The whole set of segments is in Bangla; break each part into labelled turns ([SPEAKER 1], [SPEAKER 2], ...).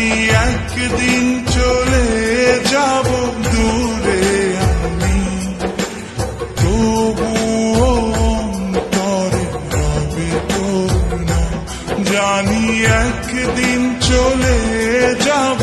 [SPEAKER 1] জানি একদিন চলে যাব দূরে আমি, তবুও অন্তরে রবে তোর না জানি একদিন চলে যাব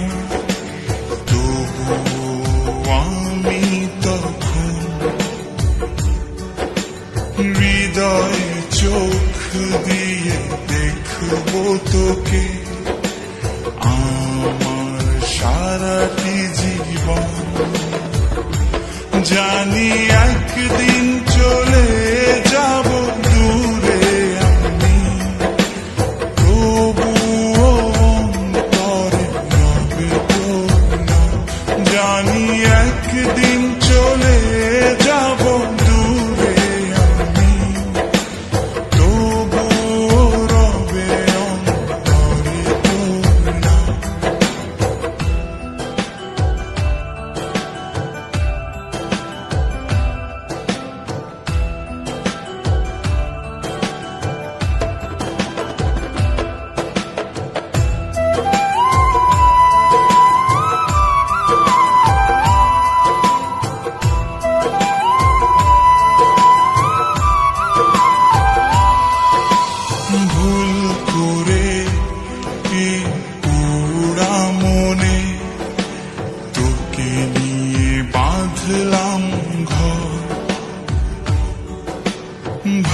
[SPEAKER 1] তোকে আমার সারাটি জীবন। জানি একদিন চলে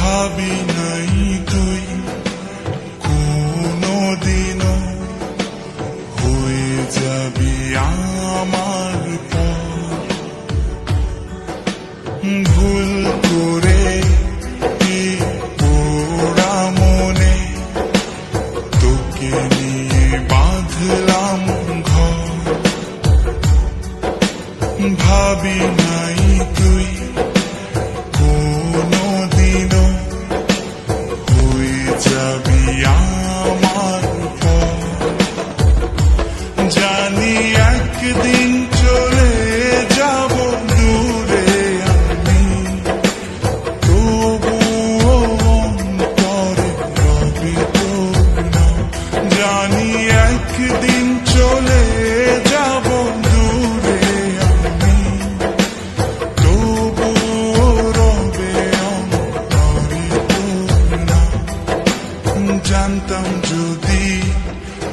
[SPEAKER 1] ভাবি নাই তুই কোনো দিনও হয়ে যাবি আমার ভুল করে বাঁধলাম ভাবি নাই তুই জানতাম যদি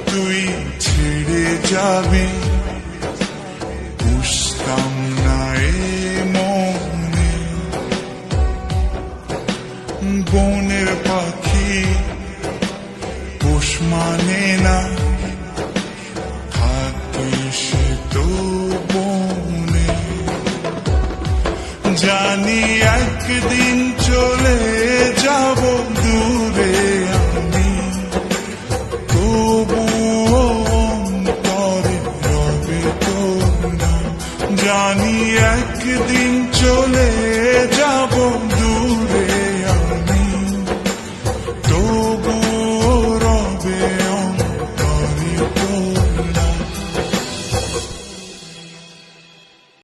[SPEAKER 1] তুই ছেড়ে যাবি। বুঝতাম না এ মনে। বনের পাখি পোষ মানে না। সে জানি একদিন